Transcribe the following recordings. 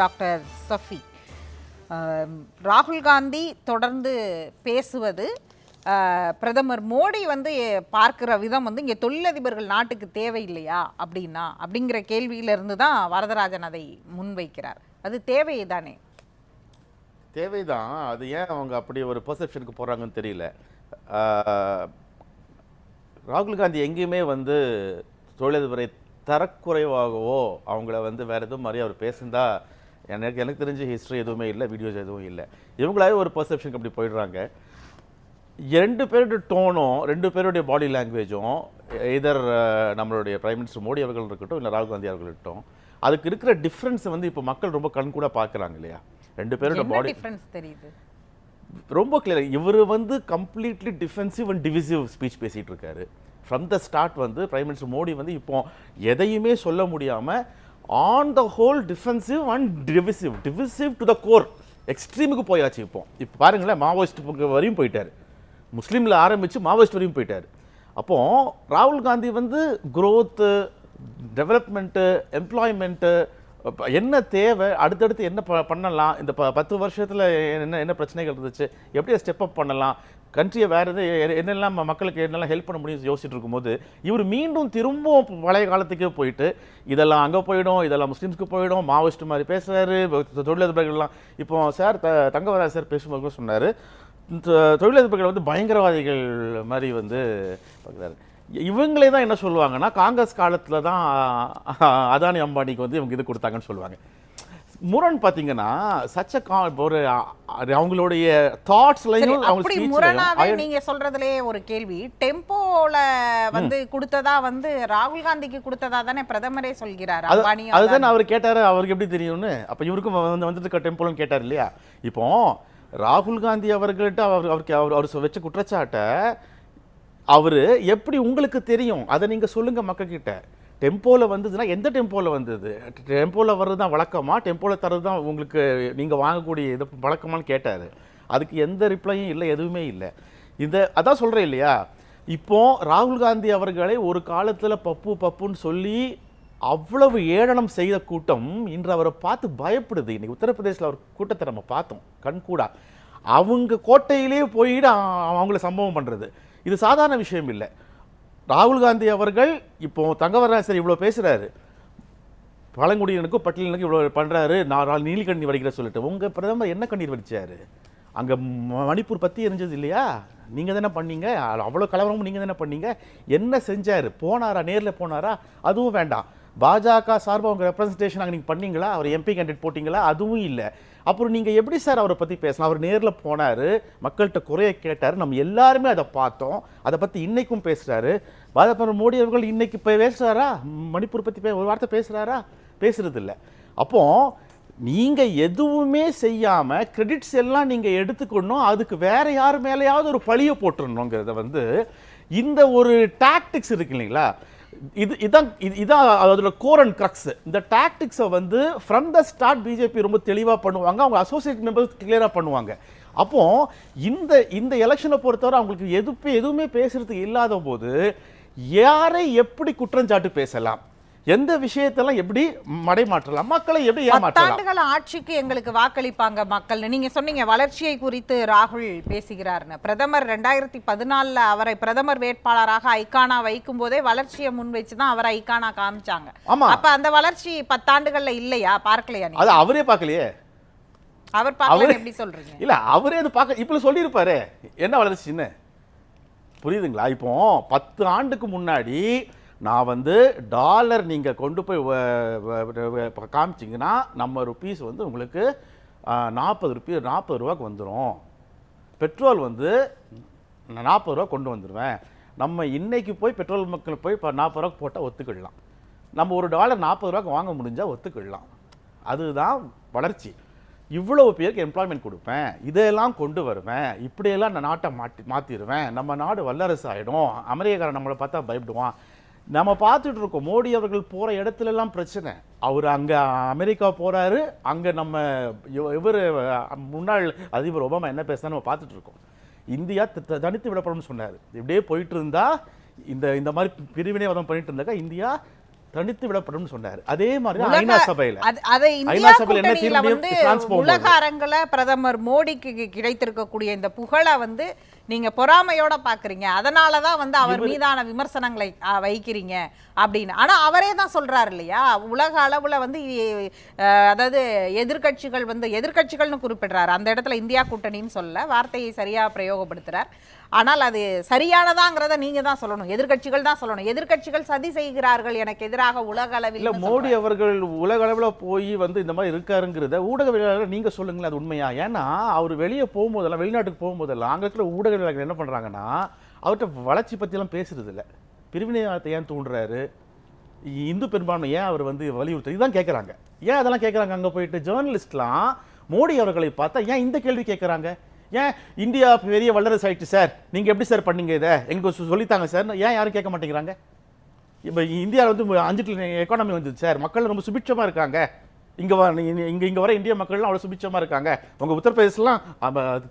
Doctor Safi. ராகுல் காந்தி தொடர்ந்து பேசுவது பிரதமர் மோடி வந்து பார்க்கிற விதம் வந்து இங்கே தொழிலதிபர்கள் நாட்டுக்கு தேவையில்லையா அப்படின்னா அப்படிங்கிற கேள்வியிலிருந்து தான் வரதராஜன் அதை முன்வைக்கிறார். அது தேவை தேவைதானே? தேவைதான். அது ஏன் அவங்க அப்படி ஒரு பர்செப்ஷனுக்கு போகிறாங்கன்னு தெரியல. ராகுல் காந்தி எங்கேயுமே வந்து தொழிலதிபரை தரக்குறைவாகவோ அவங்கள வந்து வேறு எதுவும் மாதிரி அவர் பேசுந்தா எனக்கு எனக்கு தெரிஞ்ச ஹிஸ்ட்ரி எதுவுமே இல்லை வீடியோஸ் எதுவும் இல்லை. இவங்களாவே ஒரு பெர்செப்ஷனுக்கு அப்படி போயிடுறாங்க. ரெண்டு பேருடைய டோனும் ரெண்டு பேருடைய பாடி லாங்குவேஜும் எதர் நம்மளுடைய பிரைம் மினிஸ்டர் மோடி அவர்கள் இருக்கட்டும் இல்லை ராகுல் காந்தி அவர்கள் இருக்கட்டும் அதுக்கு இருக்கிற டிஃப்ரென்ஸை வந்து இப்போ மக்கள் ரொம்ப கண் கூட பார்க்குறாங்க இல்லையா? ரெண்டு பேரோட பாடி டிஃபரன்ஸ் தெரியுது? ரொம்ப கிளியர் இவர் வந்து completely defensive and divisive speech பேசிட்டு இருக்காரு. ஃப்ரம் த ஸ்டார்ட் வந்து பிரைம் மினிஸ்டர் மோடி வந்து இப்போ எதையுமே சொல்ல முடியாம on the whole defensive and divisive divisive to the core எக்ஸ்ட்ரீமுக்கு போயாச்சு இப்போ. இப்போ பாருங்களேன் மாவோயிஸ்ட் வரையும் போயிட்டார். முஸ்லீமில் ஆரம்பித்து மாவோயிஸ்ட் வரையும் போயிட்டார். அப்போது ராகுல் காந்தி வந்து குரோத்து டெவலப்மெண்ட்டு எம்ப்ளாய்மெண்ட்டு என்ன தேவை அடுத்தடுத்து என்ன ப பண்ணலாம்? இந்த ப பத்து வருஷத்தில் என்ன என்ன பிரச்சனைகள் இருந்துச்சு? எப்படி ஸ்டெப் அப் பண்ணலாம்? கண்ட்ரியை வேறு எது என்னெல்லாம் மக்களுக்கு என்னெல்லாம் ஹெல்ப் பண்ண முடியும் யோசிச்சுட்டு இருக்கும்போது இவர் மீண்டும் திரும்பவும் பழைய காலத்துக்கே போயிட்டு இதெல்லாம் அங்கே போயிடும் இதெல்லாம் முஸ்லீம்ஸ்க்கு போயிடும் மாவோயிஸ்ட் மாதிரி பேசுகிறாரு தொழிலதிபர்கள்லாம் இப்போ சார் த தங்கவராஜ் சார் பேசும்போது சொன்னார் தொழிலதிபர்கள் வந்து பயங்கரவாதிகள் மாதிரி வந்து பார்க்குறாரு இவங்களே தான் என்ன சொல்லுவாங்கன்னா காங்கிரஸ் காலத்தில் தான் அதானி அம்பானிக்கு வந்து இவங்க இது கொடுத்தாங்கன்னு சொல்லுவாங்க முரண் பார்த்தீங்கன்னா சச்ச கா ஒரு அவங்களுடைய தாட்ஸ்லையும் அவங்க முரணாவே நீங்க சொல்றதுலயே ஒரு கேள்வி. டெம்போல வந்து கொடுத்ததா வந்து ராகுல் காந்திக்கு கொடுத்ததா தானே பிரதமரே சொல்கிறார் அதுதான் அவர் கேட்டாரு அவருக்கு எப்படி தெரியும்னு? அப்ப இவருக்கும் வந்து வந்துட்டு டெம்பிளும் கேட்டார் இல்லையா? இப்போ ராகுல் காந்தி அவர்கள்ட்ட அவர் அவருக்கு அவர் அவர் வச்ச குற்றச்சாட்டை அவர் எப்படி உங்களுக்கு தெரியும்? அதை நீங்க சொல்லுங்க மக்கள்கிட்ட. டெம்போவில் வந்ததுன்னா எந்த டெம்போல வந்தது? டெம்போவில் வர்றது தான் வழக்கமா? டெம்போவில் தர்றது தான் உங்களுக்கு நீங்கள் வாங்கக்கூடிய இது வழக்கமான்னு கேட்டார். அதுக்கு எந்த ரிப்ளையும் இல்லை எதுவுமே இல்லை. இந்த அதான் சொல்கிறேன் இல்லையா? இப்போ ராகுல் காந்தி அவர்களை ஒரு காலத்தில் பப்பு பப்புன்னு சொல்லி அவ்வளவு ஏளனம் செய்த கூட்டம் இன்று அவரை பார்த்து பயப்படுது. இன்னைக்கு உத்தரப்பிரதேசில் அவர் கூட்டத்தை நம்ம பார்த்தோம் கண்கூடா அவங்க கோட்டையிலே போயிட்டு அவங்கள சம்பவம் பண்ணுறது இது சாதாரண விஷயம் இல்லை. ராகுல் காந்தி அவர்கள் இப்போ தங்கவராசர் இவ்வளோ பேசுகிறாரு பழங்குடியினருக்கும் பட்டியலினருக்கும் இவ்வளோ பண்ணுறாரு நான் நான் நீலக்கண்ணி வடிக்கிற சொல்லிட்டு. உங்கள் பிரதமர் என்ன கண்ணீர் வடித்தார் அங்கே ம- மணிப்பூர் பற்றி எரிஞ்சது இல்லையா? நீங்கள் தானே பண்ணீங்க. அவ்வளோ கலவரமும் நீங்கள் தானே பண்ணீங்க. என்ன செஞ்சார்? போனாரா? நேரில் போனாரா? அதுவும் வேண்டாம். பாஜக சார்பாக உங்கள் ரெப்ரஸன்டேஷன் அங்கே நீங்கள் பண்ணீங்களா? அவர் எம்பி கேண்டிடேட் போட்டிங்களா? அதுவும் இல்லை. அப்புறம் நீங்கள் எப்படி சார் அவரை பற்றி பேசலாம்? அவர் நேரில் போனார் மக்கள்கிட்ட குறைய கேட்டார் நம்ம எல்லாருமே அதை பார்த்தோம். அதை பற்றி இன்றைக்கும் பேசுகிறாரு பாஜக மோடி அவர்கள் இன்றைக்கி இப்போ பேசுகிறாரா மணிப்பூர் பற்றி பே- ஒரு வார்த்தை பேசுகிறாரா பேசுறது அப்போது அப்போ எதுவுமே செய்யாமல் கிரெடிட்ஸ் எல்லாம் நீங்கள் எடுத்துக்கணும் அதுக்கு வேறு யார் மேலேயாவது ஒரு பழியை போட்டுடணுங்கிறத வந்து இந்த ஒரு டாக்டிக்ஸ் இருக்கு இல்லைங்களா? இது இதான் இது- இதான் அதோட கோர் அண்ட் க்ரக்ஸ் இந்த டாக்டிக்ஸை வந்து ஃப்ரம் த ஸ்டார்ட் பிஜேபி ரொம்ப தெளிவாக பண்ணுவாங்க. அவங்க அசோசியேட் மெம்பர்ஸ் கிளியராக பண்ணுவாங்க. அப்போ இந்த இந்த எலெக்ஷனை பொறுத்தவரை அவங்களுக்கு எதுப்பே எதுவுமே பேசுறதுக்கு இல்லாத போது யாரை எப்படி குற்றஞ்சாட்டு பேசலாம்? எந்த விஷயத்தெல்லாம் எப்படி மடைமாற்றலாம்? மக்களை எப்படி ஏமாற்றலாம்? ஆட்சிக்கு எங்களுக்கு வாக்களிப்பாங்க மக்கள் நீங்க சொன்னீங்க வளர்ச்சியை குறித்து ராகுல் பேசுகிறார்னு. பிரதமர் ரெண்டாயிரத்தி பதினாலுல அவரை பிரதமர் வேட்பாளராக ஐகானா வைக்கும் போதே வளர்ச்சியை முன் வச்சுதான் அவரை ஐகானா காமிச்சாங்க. ஆமா. அப்ப அந்த வளர்ச்சி பத்தாண்டுகள்ல இல்லையா? பார்க்கலையா அது அவரே பார்க்கலையே. அவர் பார்க்கல எப்படி சொல்றீங்க? இல்ல அவரே அது பார்க்க இப்ப சொல்லியிருப்பாரு. என்ன வளர்ச்சின்னு? புரியுதுங்களா? இப்போ பத்து ஆண்டுக்கு முன்னாடி நான் வந்து டாலர் நீங்கள் கொண்டு போய் வ- காமிச்சீங்கன்னா நம்ம ருபீஸ் வந்து உங்களுக்கு நாற்பது ருபீ நாற்பது ரூபாய்க்கு வந்துடும் பெட்ரோல் வந்து நாற்பது ரூபா கொண்டு வந்துடுவேன் நம்ம இன்றைக்கி போய் பெட்ரோல் மக்கள் போய் இப்போ நாற்பது ரூபாய்க்கு போட்டால் ஒத்துக்கிடலாம். நம்ம ஒரு டாலர் நாற்பது ரூபாய்க்கு வாங்க முடிஞ்சால் ஒத்துக்கிடலாம். அதுதான் வளர்ச்சி. இவ்வளவு பேருக்கு எம்ப்ளாய்மெண்ட் கொடுப்பேன். இதெல்லாம் கொண்டு வருவேன். இப்படியெல்லாம் நான் நாட்டை மாட்டி மாற்றிடுவேன் நம்ம நாடு வல்லரசு ஆகிடும் அமெரிக்காரன் நம்மளை பார்த்தா பயப்படுவான். நம்ம பார்த்துட்டு இருக்கோம். மோடி அவர்கள் போகிற இடத்துல எல்லாம் பிரச்சனை. அவர் அங்கே அமெரிக்கா போகிறாரு அங்கே நம்ம இவர் முன்னாள் அதிபர் ஒபாமா என்ன பேசுனா நம்ம பார்த்துட்டு இருக்கோம். இந்தியா தனித்து விடப்படும்னு சொன்னார். இப்படியே போயிட்டு இருந்தா இந்த இந்த மாதிரி பிரிவினைவாதம் பண்ணிட்டு இருந்தாக்கா இந்தியா தனித்து விடப்படும் சொன்னாரு. அதே மாதிரி ஐநா சபையில. அது- ஐநா சபையில என்ன தீர்மானம். உலக அரங்குல பிரதமர் மோடிக்கு கிடைத்திருக்கக்கூடிய இந்த புகழை வந்து நீங்க பொறாமையோட பாக்குறீங்க. அதனால தான் வந்து அவர் மீதான விமர்சனங்களை வைக்கிறீங்க அப்படின்னு. ஆனா அவரே தான் சொல்றாரு இல்லையா? உலக அளவுல வந்து அதாவது எதிர்க்கட்சிகள் வந்து எதிர்க்கட்சிகள்னு குறிப்பிடுறாரு. அந்த இடத்துல இந்தியா கூட்டணின்னு சொல்ல வார்த்தையை சரியா பிரயோகப்படுத்துறார். ஆனால் அது சரியானதாங்கிறத நீங்க தான் சொல்லணும். எதிர்க்கட்சிகள் தான் சொல்லணும். எதிர்க்கட்சிகள் சதி செய்கிறார்கள் எனக்கு எதிராக உலக அளவில் இல்ல மோடி அவர்கள் உலக அளவுல போய் வந்து இந்த மாதிரி இருக்காருங்கிறத ஊடகவியலாளர் நீங்க சொல்லுங்களேன் அது உண்மையா? ஏன்னா அவர் வெளியே போகும்போதெல்லாம் வெளிநாட்டுக்கு போகும்போதெல்லாம் இருக்கிற ஊடகவியலாளர்கள் என்ன பண்றாங்கன்னா அவர்கிட்ட வளர்ச்சி பத்தியெல்லாம் பேசுறது இல்ல. பிரிவினைவாதத்தை ஏன் தூண்டுறாரு? இந்து பெரும்பான்மை ஏன் அவர் வந்து வலியுறுத்து இதுதான் கேட்குறாங்க ஏன் அதெல்லாம் கேட்குறாங்க அங்கே போயிட்டு ஜேர்னலிஸ்ட்லாம் மோடி அவர்களை பார்த்தா ஏன் இந்த கேள்வி கேட்குறாங்க ஏன் இந்தியா பெரிய வல்லரசு ஆயிடுச்சு சார் நீங்கள் எப்படி சார் பண்ணீங்க இதை? எங்களுக்கு சொல்லித்தாங்க சார் ஏன் யாரும் கேட்க மாட்டேங்கிறாங்க? இப்போ இந்தியாவில் வந்து அஞ்சு ட்ரில்லியன் எக்கானமி வந்துச்சு சார் மக்கள் ரொம்ப சுபிட்சமாக இருக்காங்க. இங்கே வர இங்கே இங்கே வர இந்திய மக்கள்லாம் அவ்வளோ சுபிட்சமாக இருக்காங்க. உங்கள் உத்தரப்பிரதேசலாம்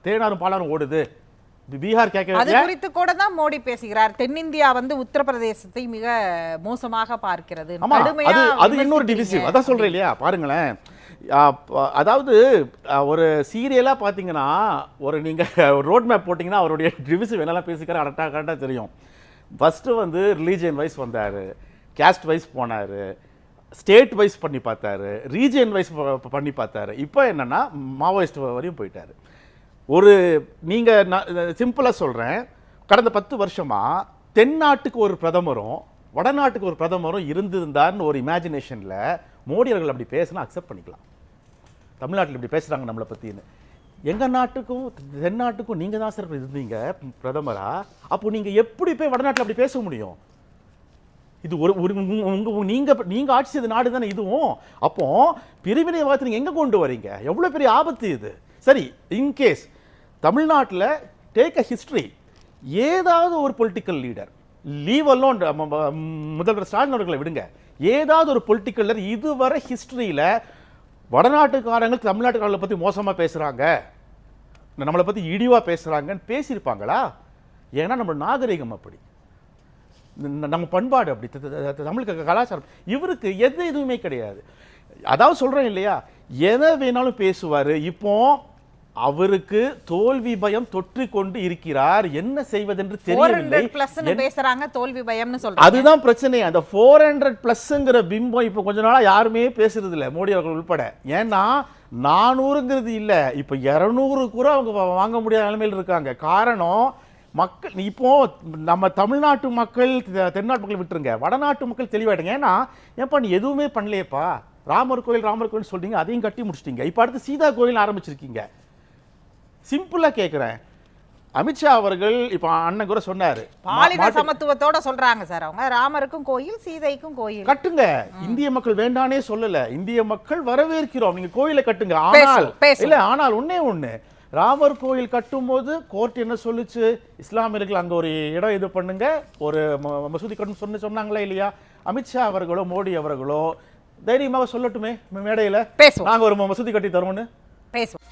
தேனாரும் பாலாரும் ஓடுது. பீகார் அது கேட்க குறித்து கூட தான் மோடி பேசுகிறார். தென்னிந்தியா வந்து உத்தரப்பிரதேசத்தை மிக மோசமாக பார்க்கிறது. அது அது இன்னொரு. டிவிசிவ் அதான் சொல்றேன் இல்லையா? பாருங்களேன். அதாவது ஒரு சீரியலாக பாத்தீங்கன்னா ஒரு நீங்கள் ரோட் மேப் போட்டிங்கன்னா அவருடைய டிவிசிவ் என்னெல்லாம் பேசிக்கிற கரெக்டாக கரெக்டாக தெரியும். ஃபஸ்ட்டு வந்து ரிலீஜியன் வைஸ் வந்தார் கேஸ்ட் வைஸ் போனார் ஸ்டேட் வைஸ் பண்ணி பார்த்தாரு ரீஜியன் வைஸ் பண்ணி பார்த்தாரு. இப்போ என்னன்னா மாவோயிஸ்ட் வரையும் போயிட்டார். ஒரு நீங்கள் நான் சிம்பிளாக சொல்கிறேன் கடந்த பத்து வருஷமாக தென்னாட்டுக்கு ஒரு பிரதமரும் வடநாட்டுக்கு ஒரு பிரதமரும் இருந்திருந்தார்னு ஒரு இமேஜினேஷனில் மோடி அவர்கள் அப்படி பேசினா அக்செப்ட் பண்ணிக்கலாம். தமிழ்நாட்டில் இப்படி பேசுகிறாங்க நம்மளை பற்றின்னு எங்கள் நாட்டுக்கும் தென்னாட்டுக்கும் நீங்கள் தான் சார் இருந்தீங்க பிரதமராக அப்போ நீங்கள் எப்படி போய் வடநாட்டில் அப்படி பேச முடியும்? இது ஒரு ஒரு உங்கள் நீங்கள் நீங்கள் ஆட்சி செய்த நாடு தானே இதுவும்? அப்போ பிரிவினைவாதத்தை நீங்கள் எங்கே கொண்டு வரீங்க? எவ்வளோ பெரிய ஆபத்து இது? சரி இன்கேஸ் தமிழ்நாட்டில் டேக் அ ஹிஸ்ட்ரி ஏதாவது ஒரு பொலிட்டிக்கல் லீடர் லீவ் அல்லோன் முதல்வர் ஸ்டாலின் அவர்களை விடுங்க. ஏதாவது ஒரு பொலிட்டிக்கல் இதுவரை ஹிஸ்ட்ரியில் வடநாட்டுக்காரங்கள் தமிழ்நாட்டுக்காரங்களை பற்றி மோசமாக பேசுகிறாங்க நம்மளை பற்றி இடிவாக பேசுகிறாங்கன்னு பேசியிருப்பாங்களா? ஏன்னா நம்ம நாகரிகம் அப்படி. நம்ம பண்பாடு அப்படி. தமிழுக்கு கலாச்சாரம். இவருக்கு எது எதுவுமே கிடையாது. அதாவது சொல்கிறேன் இல்லையா? எதை வேணாலும் பேசுவார். இப்போது அவருக்கு தோல்வி பயம் தொற்றி கொண்டு இருக்கிறார். என்ன செய்வதென்று தெரியவில்லை. 400 பிளஸ்னு பேசுறாங்க தோல்வி பயம்னு சொல்றாங்க. அதுதான் பிரச்சனை. அந்த ஃபோர் ஹண்ட்ரட் ப்ளஸ்ங்கிற பிம்பம் இப்போ கொஞ்ச நாளா யாருமே பேசுறது இல்ல மோடி அவர்கள் உட்பட ஏன்னா நானூறுங்கிறது இல்ல. இப்போ இரநூறு கூட அவங்க வாங்க முடியாத நிலைமையில் இருக்காங்க. காரணம் மக்கள் இப்போ நம்ம தமிழ்நாட்டு மக்கள் தென்னாட்டு மக்கள் விட்டுருங்க. வடநாட்டு மக்கள் தெளிவாயிட்டாங்க ஏன்னா ஏப்பா நீ எதுவுமே பண்ணலையேப்பா? ராமர் கோயில் ராமர் கோயில் சொல்றீங்க அதையும் கட்டி முடிச்சிட்டீங்க. இப்போ அடுத்து சீதா கோயில் ஆரம்பிச்சிருக்கீங்க. சிம்பிளா கேட்குறேன் அமித்ஷா அவர்கள் இப்போ அண்ணன் கூட சொன்னாரு. பாலின சமத்துவத்தோட சொல்றாங்க சார் அவங்க. ராமருக்கும் கோயில் சீதைக்கும் கோயில். கட்டுங்க. இந்திய மக்கள் வேண்டானே சொல்லல. இந்திய மக்கள் வரவேற்கிறோம். நீங்க கோயிலை கட்டுங்க. ஆனால். இல்ல ஆனால் ஒண்ணே ஒண்ணு. ராமர் கோயில் கட்டும்போது கோர்ட் என்ன சொல்லுச்சு? இஸ்லாமியர்கள் அங்க ஒரு இடம் இது பண்ணுங்க. ஒரு மசூதி கட்டணும் சொன்னு சொன்னாங்களா இல்லையா? அமித்ஷா அவர்களோ மோடி அவர்களோ தைரியமாக சொல்லட்டுமே மேடையில. பேசுவோம். நாங்க ஒரு மசூதி கட்டி தருவோம்னு. பேசுவோம்.